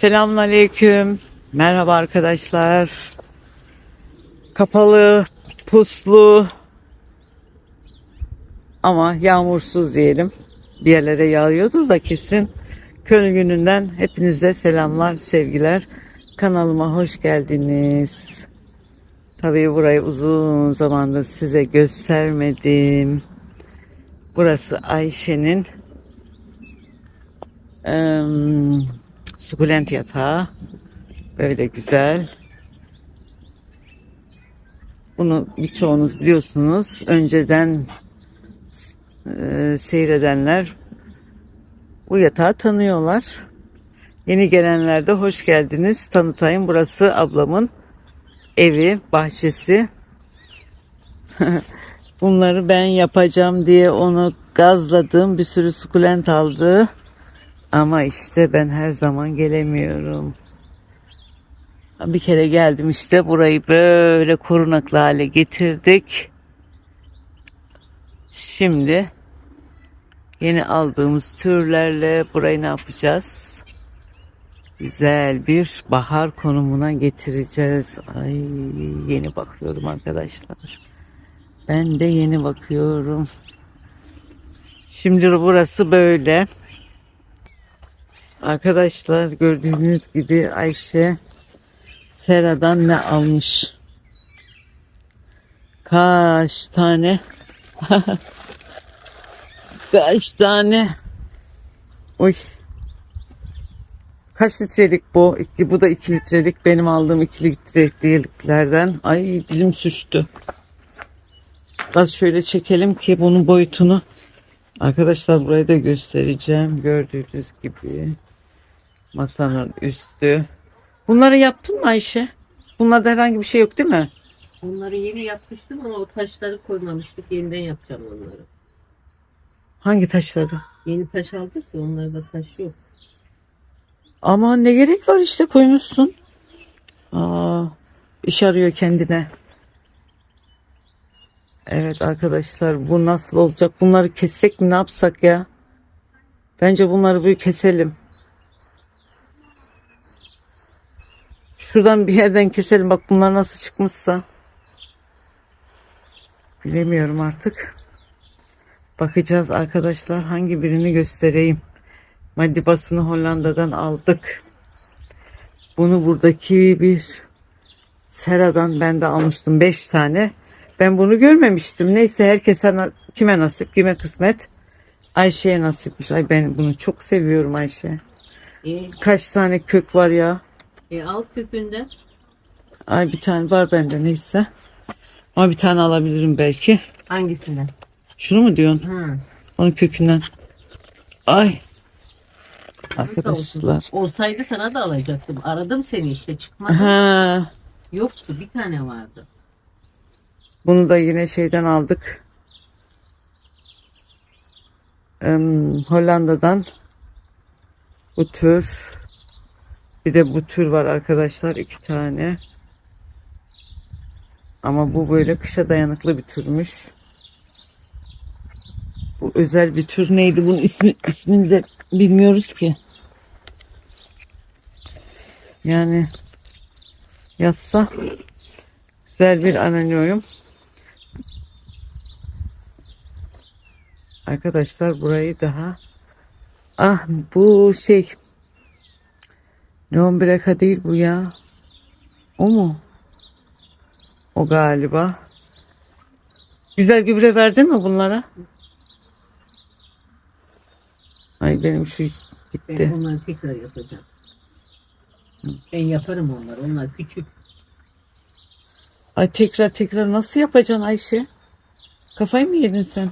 Selamünaleyküm. Merhaba arkadaşlar. Kapalı, puslu ama yağmursuz diyelim. Bir yerlere yağıyordur da kesin. Köln gününden hepinize selamlar, sevgiler. Kanalıma hoş geldiniz. Tabii burayı uzun zamandır size göstermedim. Burası Ayşe'nin em, sukulent yatağı. Böyle güzel. Bunu birçoğunuz biliyorsunuz. Önceden e, seyredenler bu yatağı tanıyorlar. Yeni gelenler de hoş geldiniz. Tanıtayım. Burası ablamın evi, bahçesi. Bunları ben yapacağım diye onu gazladım. Bir sürü sukulent aldı. Ama işte ben her zaman gelemiyorum. Bir kere geldim işte burayı böyle korunaklı hale getirdik. Şimdi yeni aldığımız türlerle burayı ne yapacağız? Güzel bir bahar konumuna getireceğiz. Ay yeni bakıyorum arkadaşlar. Ben de yeni bakıyorum. Şimdi burası böyle. Arkadaşlar gördüğünüz gibi Ayşe Sera'dan ne almış? Kaç tane? Kaç tane? Oy. Kaç litrelik bu? İki, bu da 2 litrelik. Benim aldığım 2 litreliklerden. Ay dilim süştü. Biraz şöyle çekelim ki bunun boyutunu. Arkadaşlar burayı da göstereceğim. Gördüğünüz gibi. Masanın üstü. Bunları yaptın mı Ayşe? Bunlarda herhangi bir şey yok değil mi? Onları yeni yapmıştım ama o taşları koymamıştık. Yeniden yapacağım onları. Hangi taşları? Yeni taş aldık ya onlarda taş yok. Ama ne gerek var işte koymuşsun. Aa, iş arıyor kendine. Evet arkadaşlar bu nasıl olacak? Bunları kessek mi ne yapsak ya? Bence bunları bir keselim. Şuradan bir yerden keselim. Bak bunlar nasıl çıkmışsa. Bilemiyorum artık. Bakacağız arkadaşlar hangi birini göstereyim. Maddi basını Hollanda'dan aldık. Bunu buradaki bir Sera'dan ben de almıştım 5 tane. Ben bunu görmemiştim. Neyse herkese kime nasip kime kısmet. Ayşe'ye nasipmiş. Ay ben bunu çok seviyorum Ayşe. Kaç tane kök var ya. E, al kökünden. Ay bir tane var bende neyse. Ama bir tane alabilirim belki. Hangisinden? Şunu mu diyorsun? Ha. Onun kökünden. Ay. Arkadaşlar. Olsaydı sana da alacaktım. Aradım seni işte çıkmadı. Ha. Yoktu bir tane vardı. Bunu da yine şeyden aldık. Em, Hollanda'dan bu tür. Bir de bu tür var arkadaşlar iki tane. Ama bu böyle kışa dayanıklı bir türmüş. Bu özel bir tür neydi? Bunun ismi ismini de bilmiyoruz ki. Yani yazsa güzel bir ananyoyum. Arkadaşlar burayı daha ah bu şey neon breka değil bu ya. O mu? O galiba. Güzel gübre verdin mi bunlara? Ay benim şu iş Ben gitti. onları tekrar yapacağım. Ben yaparım onları. Onlar küçük. Ay tekrar tekrar nasıl yapacaksın Ayşe? Kafayı mı yedin sen?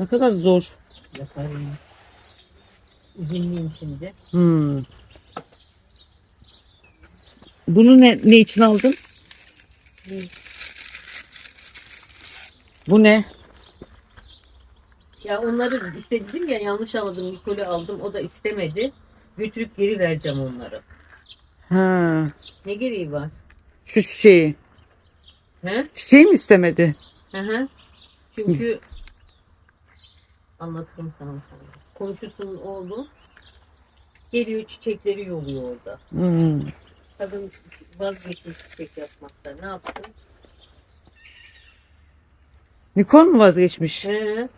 Ne kadar zor. Yaparım. İzinliyim şimdi. Hmm. Bunu ne, ne için aldın? Bu ne? Ya onları işte dedim ya yanlış aldım. Nikol'ü aldım. O da istemedi. Götürüp geri vereceğim onları. Ha, Ne gereği var? şu şeyi. He? Çiçeği mi istemedi? Hı hı. Çünkü anlatırım sana sonra. Komşusunun oğlu Geliyor çiçekleri yoluyor orada. Hmm. Kadın vazgeçmiş çiçek yapmaktan. Ne yaptın? Nikol mu vazgeçmiş? He,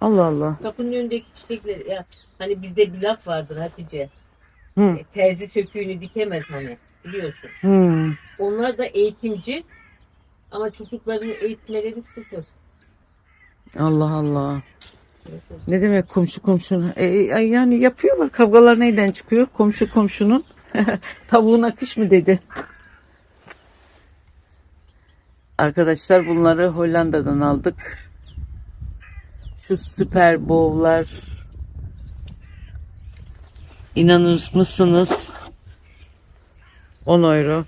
Allah Allah. kapının önündeki çiçekleri ya hani bizde bir laf vardır Hatice. Hı. E, Terzi söküğünü dikemez hani biliyorsun. Hmm. Onlar da eğitimci ama çocuklarını eğitmeleri sıfır. Allah Allah. Ne demek komşu komşunun? E, e, yani yapıyorlar. Kavgalar neyden çıkıyor? Komşu komşunun tavuğuna kış mı dedi. Arkadaşlar bunları Hollanda'dan aldık. Şu süper bowl'lar inanır mısınız? 10 euro.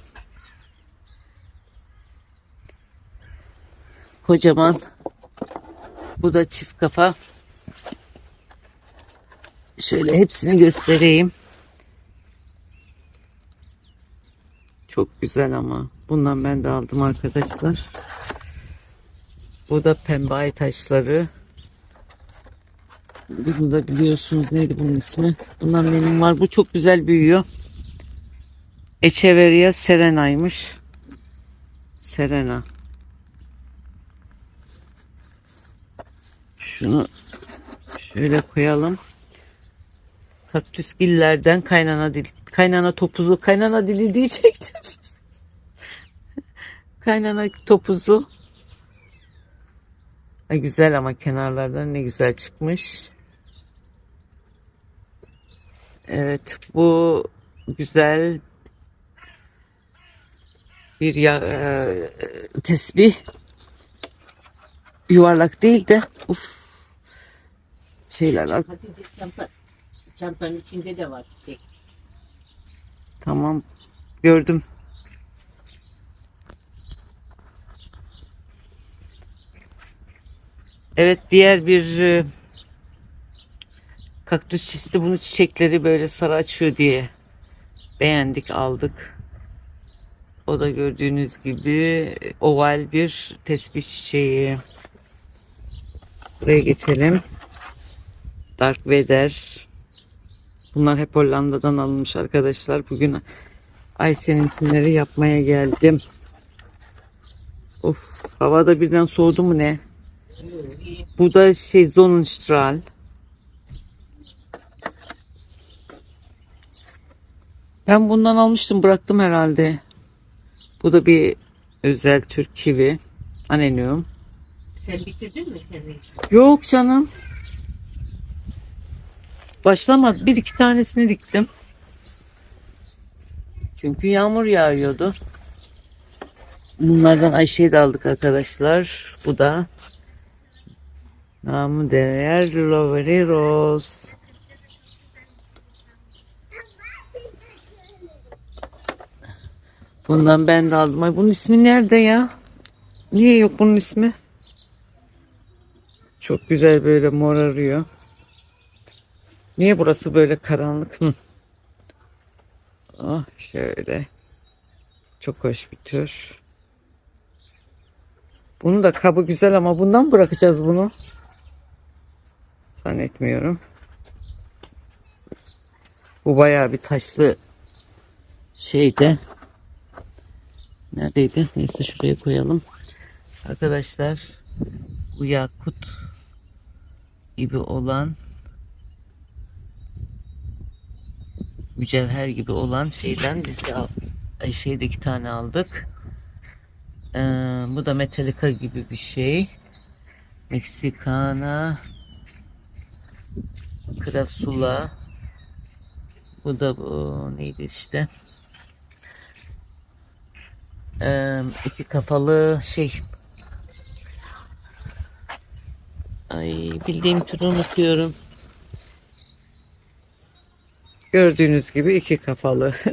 Kocaman. Bu da çift kafa. Şöyle hepsini göstereyim. Çok güzel ama. Bundan ben de aldım arkadaşlar. Bu da pembe taşları. Bunu da biliyorsunuz neydi bunun ismi. Bundan benim var. Bu çok güzel büyüyor. Echeveria Serena'ymış. Serena. Şunu şöyle koyalım. Kaktüsgillerden kaynana dil, kaynana topuzu, kaynana dili diyecektim. kaynana topuzu. Ay güzel ama kenarlardan ne güzel çıkmış. Evet bu güzel bir ya, e, tesbih. Yuvarlak değil de uf şeyler var. Çantanın içinde de var çiçek. Tamam. Gördüm. Evet diğer bir e, kaktüs çeşidi bunu çiçekleri böyle sarı açıyor diye beğendik aldık. O da gördüğünüz gibi oval bir tesbih çiçeği. Buraya geçelim. Dark Weather. Bunlar hep Hollanda'dan alınmış arkadaşlar. Bugün Ayşe'ninkileri yapmaya geldim. Of havada birden soğudu mu ne? Bu da şey Sonnenstrahl. Ben bundan almıştım bıraktım herhalde. Bu da bir özel Türk kivi. Anenium. Sen bitirdin mi kendini? Yok canım. Başlamadı. Bir iki tanesini diktim. Çünkü yağmur yağıyordu. Bunlardan Ayşe'yi de aldık arkadaşlar. Bu da namı değer Lovery Rose. Bundan ben de aldım. Ay bunun ismi nerede ya? Niye yok bunun ismi? Çok güzel böyle morarıyor. Niye burası böyle karanlık? Hı. Ah şöyle. Çok hoş bir tür. Bunun da kabı güzel ama bundan bırakacağız bunu. Zannetmiyorum. Bu bayağı bir taşlı şeyde. Neredeydi? Neyse şuraya koyalım. Arkadaşlar bu yakut gibi olan mücevher gibi olan şeyden biz de ay, şeyde iki tane aldık. Ee, bu da Metallica gibi bir şey. Meksikana Krasula bu da bu neydi işte Ee, iki kafalı şey Ay bildiğim türü unutuyorum. Gördüğünüz gibi iki kafalı.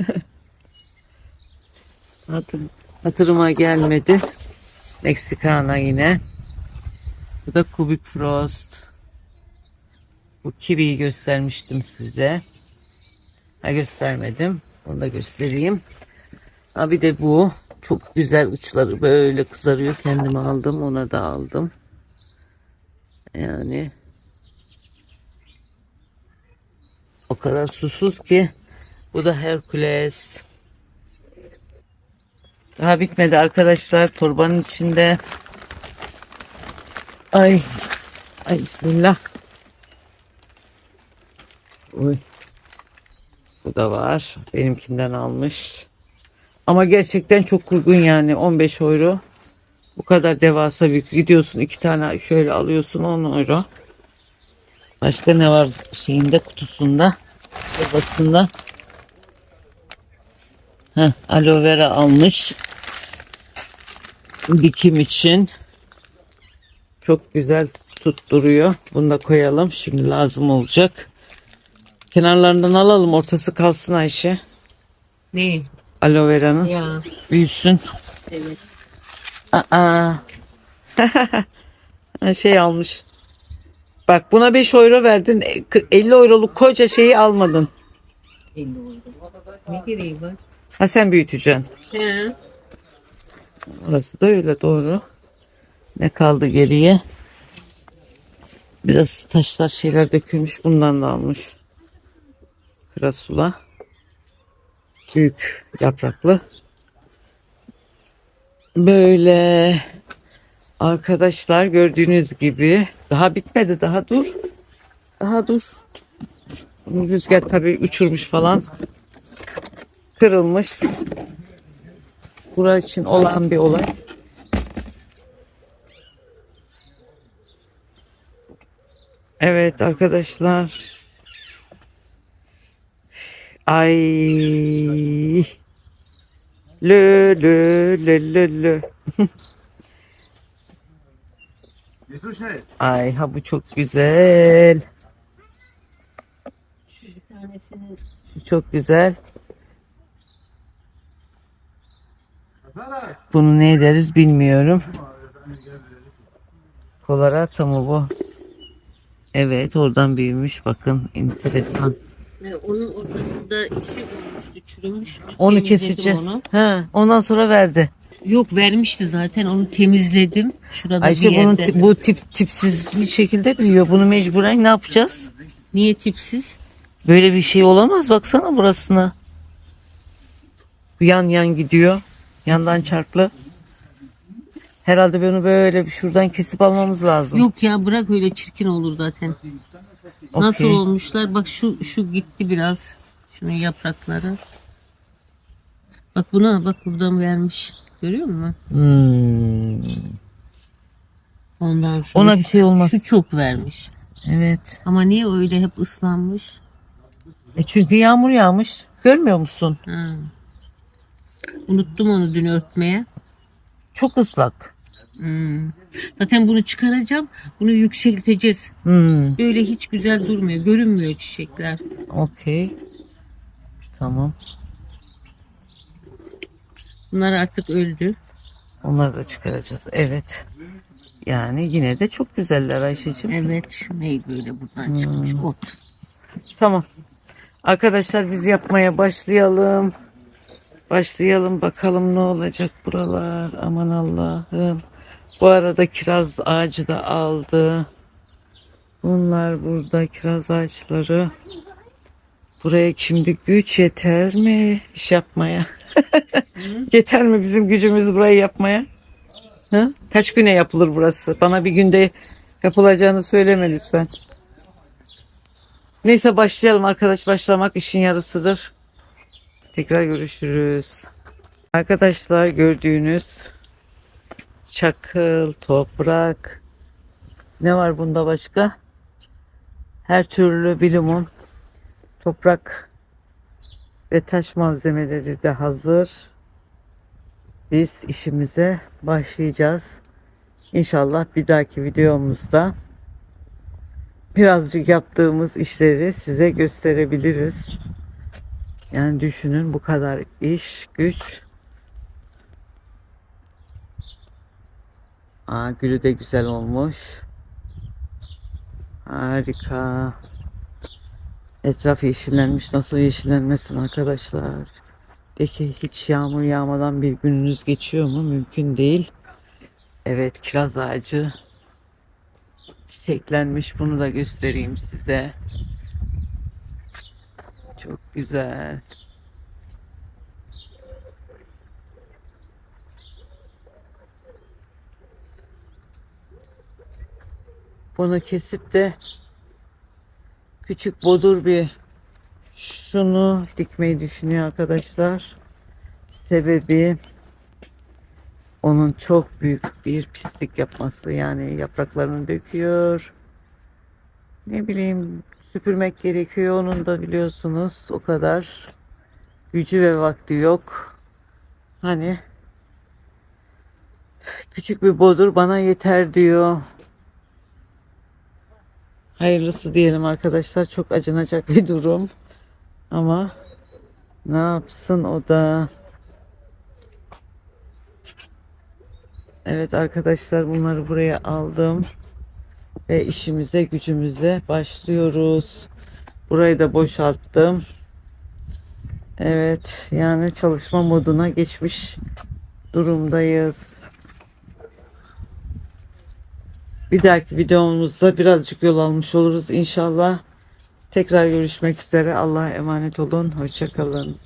Hatır, hatırıma gelmedi. Meksikana yine. Bu da Kubik Frost. Bu kiviyi göstermiştim size. Ha göstermedim. Onu da göstereyim. Ha bir de bu. Çok güzel uçları böyle kızarıyor. Kendime aldım. Ona da aldım. Yani O kadar susuz ki. Bu da Herkules. Daha bitmedi arkadaşlar. Torbanın içinde. Ay. Ay bismillah. Uy. Bu da var. Benimkinden almış. Ama gerçekten çok uygun yani. 15 euro. Bu kadar devasa büyük. Gidiyorsun iki tane şöyle alıyorsun 10 euro. Başka ne var şeyinde kutusunda? Torbasında. Heh, aloe vera almış. Dikim için. Çok güzel tutturuyor. Bunu da koyalım. Şimdi lazım olacak. Kenarlarından alalım. Ortası kalsın Ayşe. Ne? Aloe vera'nın. Ya. Büyüsün. Evet. Aa. şey almış. Bak buna 5 euro verdin. e, 50 euroluk koca şeyi almadın. 50 oldu. Ne gereği var? Ha sen büyüteceksin. He. Orası da öyle doğru. Ne kaldı geriye? Biraz taşlar şeyler dökülmüş. Bundan da almış. Krasula. Büyük yapraklı. Böyle arkadaşlar gördüğünüz gibi daha bitmedi daha dur. Daha dur. Rüzgar tabii uçurmuş falan. Kırılmış. Bura için olan bir olay. Evet arkadaşlar. Ay. Lö lö lö lö lö. Ay ha bu çok güzel. Şu bir tanesini Şu çok güzel. Bunu ne ederiz bilmiyorum. Colorado mı bu? Evet oradan büyümüş bakın enteresan. e, onun ortasında işi olmuştu, çürümüştü. Onu keseceğiz. Onu. Ha, ondan sonra verdi. Yok vermişti zaten onu temizledim. Şurada Ayşe bir bunun yerde. ti- bu tip tipsiz bir şekilde büyüyor. Bunu mecburen ne yapacağız? Niye tipsiz? Böyle bir şey olamaz. Baksana burasına. Yan yan gidiyor. Yandan çarklı. Herhalde bunu böyle bir şuradan kesip almamız lazım. Yok ya bırak öyle çirkin olur zaten. Nasıl Okey. olmuşlar? Bak şu şu gitti biraz. Şunun yaprakları. Bak buna bak buradan vermiş. Görüyor musun? Hmm. Ondan sonra Ona bir şey olmaz. şu çok vermiş. Evet. Ama niye öyle hep ıslanmış? E çünkü yağmur yağmış. Görmüyor musun? Ha. Unuttum onu dün örtmeye. Çok ıslak. Hmm. Zaten bunu çıkaracağım. Bunu yükselteceğiz. Hmm. Böyle hiç güzel durmuyor. Görünmüyor çiçekler. Okey. Tamam. Bunlar artık öldü. Onları da çıkaracağız. Evet. Yani yine de çok güzeller Ayşe'cim. Evet şu ney böyle buradan çıkmış ot. Tamam. Arkadaşlar biz yapmaya başlayalım. Başlayalım bakalım ne olacak buralar. Aman Allah'ım. Bu arada kiraz ağacı da aldı. Bunlar burada kiraz ağaçları. Buraya şimdi güç yeter mi iş yapmaya? yeter mi bizim gücümüz burayı yapmaya? Hı? Kaç güne yapılır burası? Bana bir günde yapılacağını söyleme lütfen. Neyse başlayalım arkadaş. Başlamak işin yarısıdır. Tekrar görüşürüz. Arkadaşlar gördüğünüz çakıl, toprak. Ne var bunda başka? Her türlü bilimum, toprak ve taş malzemeleri de hazır. Biz işimize başlayacağız. İnşallah bir dahaki videomuzda birazcık yaptığımız işleri size gösterebiliriz. Yani düşünün bu kadar iş, güç. Aa, gülü de güzel olmuş. Harika. Etraf yeşillenmiş. Nasıl yeşillenmesin arkadaşlar? De ki hiç yağmur yağmadan bir gününüz geçiyor mu? Mümkün değil. Evet kiraz ağacı çiçeklenmiş. Bunu da göstereyim size. Çok güzel. Bunu kesip de küçük bodur bir şunu dikmeyi düşünüyor arkadaşlar. Sebebi onun çok büyük bir pislik yapması yani yapraklarını döküyor. Ne bileyim süpürmek gerekiyor onun da biliyorsunuz o kadar gücü ve vakti yok. Hani küçük bir bodur bana yeter diyor. Hayırlısı diyelim arkadaşlar çok acınacak bir durum ama ne yapsın o da. Evet arkadaşlar bunları buraya aldım ve işimize gücümüze başlıyoruz. Burayı da boşalttım. Evet yani çalışma moduna geçmiş durumdayız. Bir dahaki videomuzda birazcık yol almış oluruz inşallah. Tekrar görüşmek üzere. Allah'a emanet olun. Hoşçakalın.